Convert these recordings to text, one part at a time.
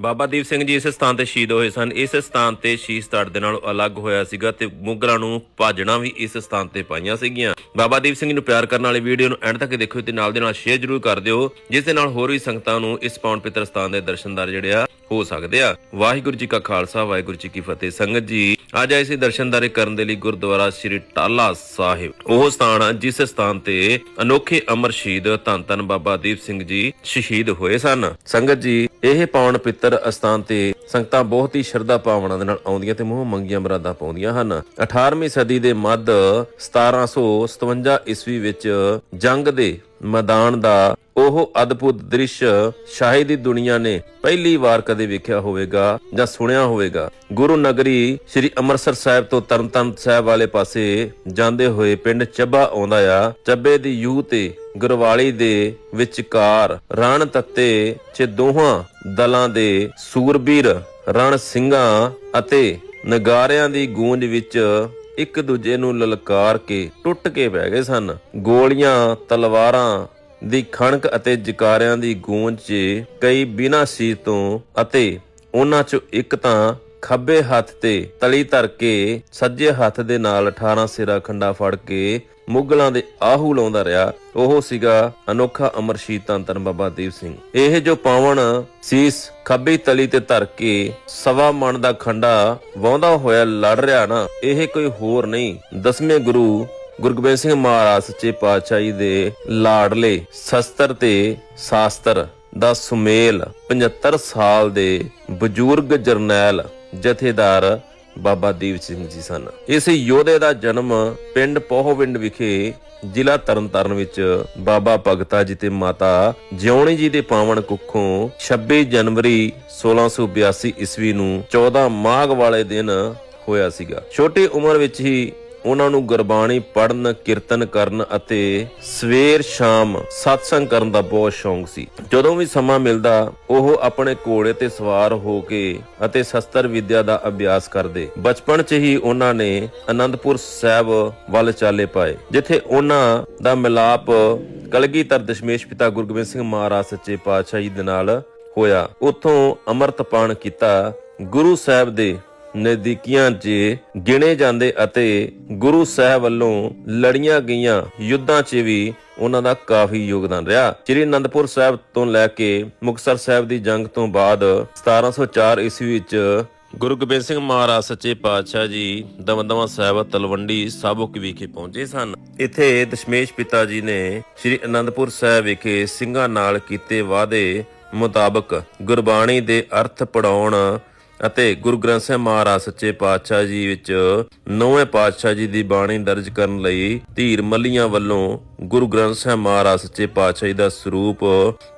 ਬਾਬਾ ਦੀਪ ਸਿੰਘ ਜੀ ਇਸ ਸਥਾਨ ਤੇ ਸ਼ਹੀਦ ਹੋਏ ਸਨ। ਇਸ ਸਥਾਨ ਤੇ ਸ਼ੀਸ਼ ਧੜ ਦੇ ਨਾਲ ਅਲੱਗ ਹੋਇਆ ਸੀਗਾ ਤੇ ਮੁਗਲਾਂ ਨੂੰ ਭਾਜਣਾ ਵੀ ਇਸ ਸਥਾਨ ਤੇ ਪਾਈਆਂ ਸੀਗੀਆਂ। ਬਾਬਾ ਦੀਪ ਸਿੰਘ ਨੂੰ ਪਿਆਰ ਕਰਨ ਵਾਲੇ ਵੀਡੀਓ ਨੂੰ ਐਂਡ ਤੱਕ ਦੇਖਿਓ ਤੇ ਨਾਲ ਦੇ ਨਾਲ ਸ਼ੇਅਰ ਜ਼ਰੂਰ ਕਰ ਦਿਓ, ਜਿਸ ਦੇ ਨਾਲ ਹੋਰ ਵੀ ਸੰਗਤਾਂ ਨੂੰ ਇਸ ਪਾਉਣ ਪਿੱਤਰ ਸਥਾਨ ਦੇ ਦਰਸ਼ਨਦਾਰ ਜਿਹੜੇ ਆ ਹੋ ਸਕਦੇ ਆ। ਵਾਹਿਗੁਰੂ ਜੀ ਕਾ ਖਾਲਸਾ, ਵਾਹਿਗੁਰੂ ਜੀ ਕੀ ਫਤਿਹ। ਸੰਗਤ ਜੀ, ਅੱਜ ਆਏ ਦਰਸ਼ਨਦਾਰੇ ਕਰਨ ਦੇ ਲਈ ਗੁਰਦੁਆਰਾ ਸ੍ਰੀ ਟਾਲਾ ਸਾਹਿਬ। ਉਹ ਸਥਾਨ ਆ, ਜਿਸ ਸਥਾਨ ਤੇ ਅਨੋਖੇ ਅਮਰ ਸ਼ਹੀਦ ਧੰਨ ਧੰਨ ਬਾਬਾ ਦੀਪ ਸਿੰਘ ਜੀ ਸ਼ਹੀਦ ਹੋਏ ਸਨ। ਸੰਗਤ ਜੀ, ਇਹ ਪਾਵਨ ਪਿੱਤਰ ਅਸਥਾਨ ਤੇ ਸੰਗਤਾਂ ਬਹੁਤ ਹੀ ਸ਼ਰਧਾ ਭਾਵਨਾ ਦੇ ਨਾਲ ਆਉਂਦੀਆਂ ਤੇ ਮੂੰਹ ਮੰਗੀਆਂ ਮਰਾਦਾ ਪਾਉਂਦੀਆਂ ਹਨ। 18ਵੀਂ ਸਦੀ ਦੇ ਮੱਧ 1757 ਈਸਵੀ ਵਿੱਚ ਜੰਗ ਦੇ ਮੈਦਾਨ ਦਾ ਉਹ ਅਦਭੁਤ ਦ੍ਰਿਸ਼ ਸ਼ਾਇਦ ਦੀ ਦੁਨੀਆ ਨੇ ਪਹਿਲੀ ਵਾਰ ਕਦੇ ਵੇਖਿਆ ਹੋਵੇਗਾ ਜਾਂ ਸੁਣਿਆ ਹੋਵੇਗਾ। ਗੁਰੂ ਨਗਰੀ ਸ੍ਰੀ ਅੰਮ੍ਰਿਤਸਰ ਸਾਹਿਬ ਤੋਂ ਤਰਨਤਾਰਨ ਸਾਹਿਬ ਵਾਲੇ ਪਾਸੇ ਜਾਂਦੇ ਹੋਏ ਪਿੰਡ ਚੱਬਾ ਆਉਂਦਾ ਆ। ਚੱਬੇ ਦੀ ਯੂ ਤੇ ਗੁਰਵਾਲੀ ਦੇ ਵਿਚਕਾਰ ਰਣ ਤੱਤੇ ਚ ਦੋਹਾਂ ਦਲਾਂ ਦੇ ਸੂਰਬੀਰ ਰਣ ਸਿੰਘਾਂ ਅਤੇ ਨਗਾਰਿਆਂ ਦੀ ਗੂੰਜ ਵਿੱਚ ਇੱਕ ਦੂਜੇ ਨੂੰ ਲਲਕਾਰ ਕੇ ਟੁੱਟ ਕੇ ਬਹਿ ਗਏ ਸਨ। ਗੋਲੀਆਂ, ਤਲਵਾਰਾਂ ਦੀ ਖਣਕ ਅਤੇ ਜਕਾਰਿਆਂ ਦੀ ਗੂੰਜ 'ਚ ਕਈ ਬਿਨਾਂ ਸੀ ਤੋਂ ਅਤੇ ਉਹਨਾਂ 'ਚੋਂ ਇੱਕ ਤਾਂ ਖੱਬੇ ਹੱਥ ਤੇ ਤਲੀ ਧਰ ਕੇ ਸੱਜੇ ਹੱਥ ਦੇ ਨਾਲ 18 ਸਿਰਾ ਖੰਡਾ ਫੜ ਕੇ ਮੁਗਲਾਂ ਦੇ ਆਹੂ ਲਾਉਂਦਾ ਰਿਹਾ। ਉਹ ਸੀਗਾ ਅਨੋਖਾ ਅਮਰ ਸ਼ਹੀਦ ਬਾਬਾ ਦੀਪ ਸਿੰਘ। ਇਹ ਜੋ ਪਾਵਨ ਸੀਸ ਖੱਬੀ ਤਲੀ ਤੇ ਧਰ ਕੇ ਸਵਾ ਮਣ ਦਾ ਖੰਡਾ ਵਾਹੁੰਦਾ ਹੋਇਆ ਲੜ ਰਿਹਾ ਨਾ, ਇਹ ਕੋਈ ਹੋਰ ਨਹੀਂ। ਦਸਵੇਂ ਗੁਰੂ ਗੁਰੂ ਗੋਬਿੰਦ ਸਿੰਘ ਮਹਾਰਾਜ ਸੱਚੇ ਪਾਤਸ਼ਾਹੀ ਦੇ ਲਾਡਲੇ ਸ਼ਸਤਰ ਤੇ ਸ਼ਾਸਤਰ ਦਾ ਸੁਮੇਲ 75 ਸਾਲ ਦੇ ਬਜ਼ੁਰਗ ਜਰਨੈਲ ਜਥੇਦਾਰ ਬਾਬਾ ਦੀਪ ਸਿੰਘ ਜੀ ਸਨ। ਇਸ ਯੋਧੇ ਦਾ ਜਨਮ ਪਿੰਡ ਪੋਹਵਿੰਡ ਵਿਖੇ ਜ਼ਿਲ੍ਹਾ ਤਰਨਤਾਰਨ ਵਿੱਚ ਬਾਬਾ ਭਗਤਾ ਜੀ ਤੇ ਮਾਤਾ ਜਿਉਣੀ ਜੀ ਦੇ ਪਾਵਨ ਕੁੱਖੋਂ 26 ਜਨਵਰੀ 1682 ਈਸਵੀ ਨੂੰ 14 ਮਾਘ ਵਾਲੇ ਦਿਨ ਹੋਇਆ ਸੀਗਾ। ਛੋਟੀ ਉਮਰ ਵਿੱਚ ਹੀ ਉਹਨਾਂ ਨੂੰ ਗੁਰਬਾਣੀ ਪੜ੍ਹਨ, ਕੀਰਤਨ ਕਰਨ ਅਤੇ ਸਵੇਰ ਸ਼ਾਮ ਸਤਸੰਗ ਕਰਨ ਦਾ ਬਹੁਤ ਸ਼ੌਂਕ ਸੀ। ਜਦੋਂ ਵੀ ਸਮਾਂ ਮਿਲਦਾ, ਉਹ ਆਪਣੇ ਘੋੜੇ ਤੇ ਸਵਾਰ ਹੋ ਕੇ ਅਤੇ ਸ਼ਸਤਰ ਵਿਦਿਆ ਦਾ ਅਭਿਆਸ ਕਰਦੇ। ਬਚਪਨ 'ਚ ਹੀ ਉਹਨਾਂ ਨੇ ਅਨੰਦਪੁਰ ਸਾਹਿਬ ਵੱਲ ਚਾਲੇ ਪਾਏ, ਜਿੱਥੇ ਉਹਨਾਂ ਦਾ ਮਿਲਾਪ ਕਲਗੀਧਰ ਦਸ਼ਮੇਸ਼ ਪਿਤਾ ਗੁਰੂ ਗੋਬਿੰਦ ਸਿੰਘ ਮਹਾਰਾਜ ਸੱਚੇ ਪਾਤਸ਼ਾਹ ਜੀ ਦੇ ਨਾਲ ਹੋਇਆ। ਉੱਥੋਂ ਅੰਮ੍ਰਿਤਪਾਨ ਕੀਤਾ ਗੁਰੂ ਸਾਹਿਬ ਦੇ ਨਜ਼ਦੀਕੀਆਂ 'ਚ ਗਿਣੇ ਜਾਂਦੇ ਅਤੇ ਗੁਰੂ ਸਾਹਿਬ ਵੱਲੋਂ ਲੜੀਆਂ ਗਈਆਂ ਯੁੱਧਾਂ 'ਚ ਵੀ ਉਹਨਾਂ ਦਾ ਕਾਫੀ ਯੋਗਦਾਨ ਰਿਹਾ। ਸ੍ਰੀ ਅਨੰਦਪੁਰ ਸਾਹਿਬ ਤੋਂ ਲੈ ਕੇ ਮੁਕਤਸਰ ਸਾਹਿਬ ਦੀ ਜੰਗ ਤੋਂ ਬਾਅਦ 1704 ਈਸਵੀ ਵਿੱਚ ਗੁਰੂ ਗੋਬਿੰਦ ਸਿੰਘ ਮਹਾਰਾਜ ਸੱਚੇ ਪਾਤਸ਼ਾਹ ਜੀ ਦਮਦਮਾ ਸਾਹਿਬ, ਤਲਵੰਡੀ ਸਾਬੁਕ ਵਿਖੇ ਪਹੁੰਚੇ ਸਨ। ਇੱਥੇ ਦਸ਼ਮੇਸ਼ ਪਿਤਾ ਜੀ ਨੇ ਸ੍ਰੀ ਅਨੰਦਪੁਰ ਸਾਹਿਬ ਵਿਖੇ ਸਿੰਘਾਂ ਨਾਲ ਕੀਤੇ ਵਾਅਦੇ ਮੁਤਾਬਕ ਗੁਰਬਾਣੀ ਦੇ ਅਰਥ ਪੜਾਉਣ ਅਤੇ ਗੁਰੂ ਗ੍ਰੰਥ ਸਾਹਿਬ ਮਹਾਰਾਜ ਸੱਚੇ ਪਾਤਸ਼ਾਹ ਜੀ ਵਿੱਚ ਨੌਵੇਂ ਪਾਤਸ਼ਾਹ ਜੀ ਦੀ ਬਾਣੀ ਦਰਜ ਕਰਨ ਲਈ ਧੀਰ ਮੱਲੀਆਂ ਵੱਲੋਂ ਗੁਰੂ ਗ੍ਰੰਥ ਸਾਹਿਬ ਮਹਾਰਾਜ ਸੱਚੇ ਪਾਤਸ਼ਾਹ ਜੀ ਦਾ ਸਰੂਪ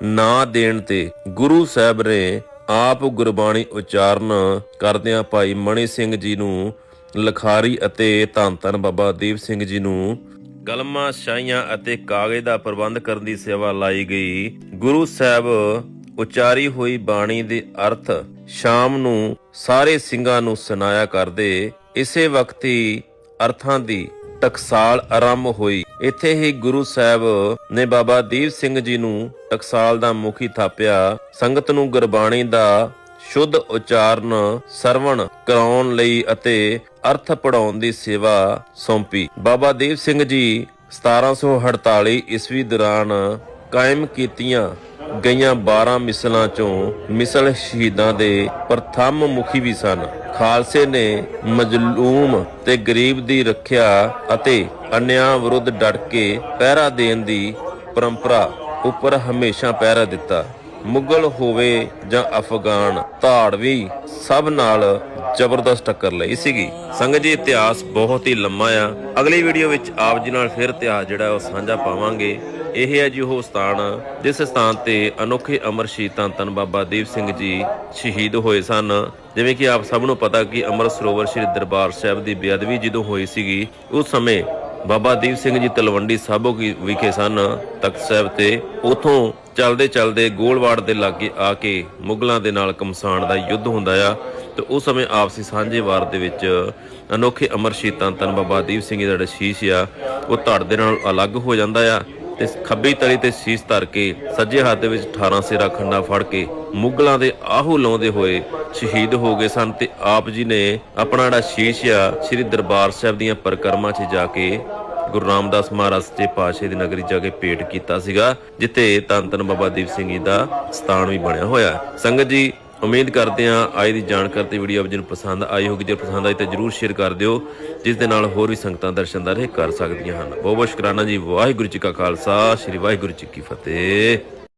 ਨਾ ਦੇਣ ਤੇ ਗੁਰੂ ਸਾਹਿਬ ਨੇ ਆਪ ਗੁਰਬਾਣੀ ਉਚਾਰਨ ਕਰਦਿਆਂ ਭਾਈ ਮਣੀ ਸਿੰਘ ਜੀ ਨੂੰ ਲਖਾਰੀ ਅਤੇ ਧੰਨ ਧੰਨ ਬਾਬਾ ਦੀਪ ਸਿੰਘ ਜੀ ਨੂੰ ਕਲਮਾਂ, ਸ਼ਾਹੀਆਂ ਅਤੇ ਕਾਗਜ਼ ਦਾ ਪ੍ਰਬੰਧ ਕਰਨ ਦੀ ਸੇਵਾ ਲਾਈ ਗਈ। ਗੁਰੂ ਸਾਹਿਬ ਉਚਾਰੀ ਹੋਈ ਬਾਣੀ ਦੇ ਅਰਥ ਸ਼ਾਮ ਨੂੰ ਸਾਰੇ ਸਿੰਘਾਂ ਨੂੰ ਸੁਣਾਇਆ ਕਰਦੇ, ਇਸੇ ਵਕਤ ਹੀ ਅਰਥਾਂ ਦੀ ਟਕਸਾਲ ਆਰੰਭ ਹੋਈ। ਇੱਥੇ ਹੀ ਗੁਰੂ ਸਾਹਿਬ ਨੇ ਬਾਬਾ ਦੀਪ ਸਿੰਘ ਜੀ ਨੂੰ ਟਕਸਾਲ ਦਾ ਮੁਖੀ ਥਾਪਿਆ। ਸੰਗਤ ਨੂੰ ਗੁਰਬਾਣੀ ਦਾ ਸ਼ੁੱਧ ਉਚਾਰਨ ਸਰਵਣ ਕਰਾਉਣ ਲਈ ਅਤੇ ਅਰਥ ਪੜਾਉਣ ਦੀ ਸੇਵਾ ਸੌਂਪੀ। ਬਾਬਾ ਦੀਪ ਸਿੰਘ ਜੀ 1748 ਈਸਵੀ ਦੌਰਾਨ ਕਾਇਮ ਕੀਤੀਆਂ। ਗਈਆਂ 12 ਮਿਸਲਾਂ ਚੋਂ ਮਿਸਲ ਸ਼ਹੀਦਾਂ ਦੇ ਪ੍ਰਥਮ ਮੁਖੀ ਵੀ ਸਨ। ਖਾਲਸੇ ਨੇ ਮਜਲੂਮ ਤੇ ਗਰੀਬ ਦੀ ਰੱਖਿਆ ਅਤੇ ਅਨਿਆਂ ਵਿਰੁੱਧ ਡਟ ਕੇ ਪਹਿਰਾ ਦੇਣ ਦੀ ਪਰੰਪਰਾ ਉੱਪਰ ਹਮੇਸ਼ਾ ਪਹਿਰਾ ਦਿੱਤਾ। ਮੁਗਲ ਹੋਵੇ ਜਾਂ ਅਫਗਾਨ ਧਾੜਵੀ ਸਭ ਨਾਲ ਜ਼ਬਰਦਸਤ ਟੱਕਰ ਲਈ ਸੀਗੀ। ਸੰਗਤ ਜੀ, ਇਤਿਹਾਸ ਬਹੁਤ ਹੀ ਲੰਮਾ ਆ। ਅਗਲੀ ਵੀਡੀਓ ਵਿੱਚ ਆਪ ਜੀ ਨਾਲ ਫਿਰ ਇਤਿਹਾਸ ਜਿਹੜਾ ਉਹ ਸਾਂਝਾ ਪਾਵਾਂਗੇ। ਇਹ ਹੈ ਜੀ ਉਹ ਸਥਾਨ ਜਿਸ ਸਥਾਨ ਤੇ ਅਨੋਖੇ ਅਮਰ ਸ਼ਹੀਦ ਧੰਨ ਬਾਬਾ ਦੀਪ ਸਿੰਘ ਜੀ ਸ਼ਹੀਦ ਹੋਏ ਸਨ। ਜਿਵੇਂ ਕਿ ਆਪ ਸਭ ਨੂੰ ਪਤਾ ਕਿ ਅੰਮ੍ਰਿਤ ਸਰੋਵਰ ਸ੍ਰੀ ਦਰਬਾਰ ਸਾਹਿਬ ਦੀ ਬੇਅਦਬੀ ਜਦੋਂ ਹੋਈ ਸੀਗੀ, ਉਸ ਸਮੇਂ ਬਾਬਾ ਦੀਪ ਸਿੰਘ ਜੀ ਤਲਵੰਡੀ ਸਾਬੋ ਵਿਖੇ ਸਨ। ਤਖਤ ਸਾਹਿਬ ਤੇ ਉਥੋਂ ਚਲਦੇ ਚਲਦੇ ਗੋਲਵਾੜ ਦੇ ਲਾਗੇ ਆ ਕੇ ਮੁਗਲਾਂ ਦੇ ਨਾਲ ਕਮਸਾਨ ਦਾ ਯੁੱਧ ਹੁੰਦਾ ਆ ਤੇ ਉਸ ਸਮੇਂ ਆਪਸੀ ਸਾਂਝੇਵਾਰ ਦੇ ਵਿੱਚ ਅਨੋਖੇ ਅਮਰ ਸ਼ੀਤਾਂ ਤਨ ਬਾਬਾ ਦੀਪ ਸਿੰਘ ਜੀ ਦਾ ਜਿਹੜਾ ਸ਼ੀਸ਼ ਆ, ਉਹ ਧੜ ਦੇ ਨਾਲ ਅਲੱਗ ਹੋ ਜਾਂਦਾ ਆ। ਤੇ ਖੱਬੀ ਤਲੀ ਤੇ ਸੀਸ ਧਰ ਕੇ ਸੱਜੇ ਹੱਥ ਦੇ ਵਿੱਚ 18 ਸਿਰਾ ਖੰਡਾ ਫੜ ਕੇ ਮੁਗਲਾਂ ਦੇ ਆਹੂ ਲਾਉਂਦੇ ਹੋਏ ਸ਼ਹੀਦ ਹੋ ਗਏ ਸਨ ਤੇ ਆਪ ਜੀ ਨੇ ਆਪਣਾ ਜਿਹੜਾ ਸ਼ੀਸ਼ ਆ, ਸ੍ਰੀ ਦਰਬਾਰ ਸਾਹਿਬ ਦੀਆਂ ਪਰਿਕਰਮਾ 'ਚ ਜਾ ਕੇ ਗੁਰੂ ਰਾਮਦਾਸ ਮਹਾਰਾਜ ਸੱਚੇ ਪਾਤਸ਼ਾਹ ਦੀ ਨਗਰੀ ਜਾ ਕੇ ਭੇਟ ਕੀਤਾ ਸੀਗਾ, ਜਿੱਥੇ ਤਨ ਧੰਨ ਬਾਬਾ ਦੀਪ ਸਿੰਘ ਜੀ ਦਾ ਸਥਾਨ ਵੀ ਬਣਿਆ ਹੋਇਆ। ਸੰਗਤ ਜੀ ਉਮੀਦ ਕਰਦੇ ਹਾਂ ਅੱਜ ਦੀ ਜਾਣਕਾਰੀ ਤੇ ਵੀਡੀਓ ਆਪ ਜੀ ਨੂੰ ਪਸੰਦ ਆਈ ਹੋਗੀ ਜੇ ਪਸੰਦ ਆਈ ਤਾਂ ਜਰੂਰ ਸ਼ੇਅਰ ਕਰ ਦਿਓ, ਜਿਸ ਦੇ ਨਾਲ ਹੋਰ ਵੀ ਸੰਗਤਾਂ ਦਰਸ਼ਨ ਦਾ ਇਹ ਕਰ ਸਕਦੀਆਂ ਹਨ। ਬਹੁਤ ਬਹੁਤ ਸ਼ੁਕਰਾਨਾ ਜੀ। ਵਾਹਿਗੁਰੂ ਜੀ ਕਾ ਖਾਲਸਾ, ਸ੍ਰੀ ਵਾਹਿਗੁਰੂ ਜੀ ਕੀ ਫਤਿਹ।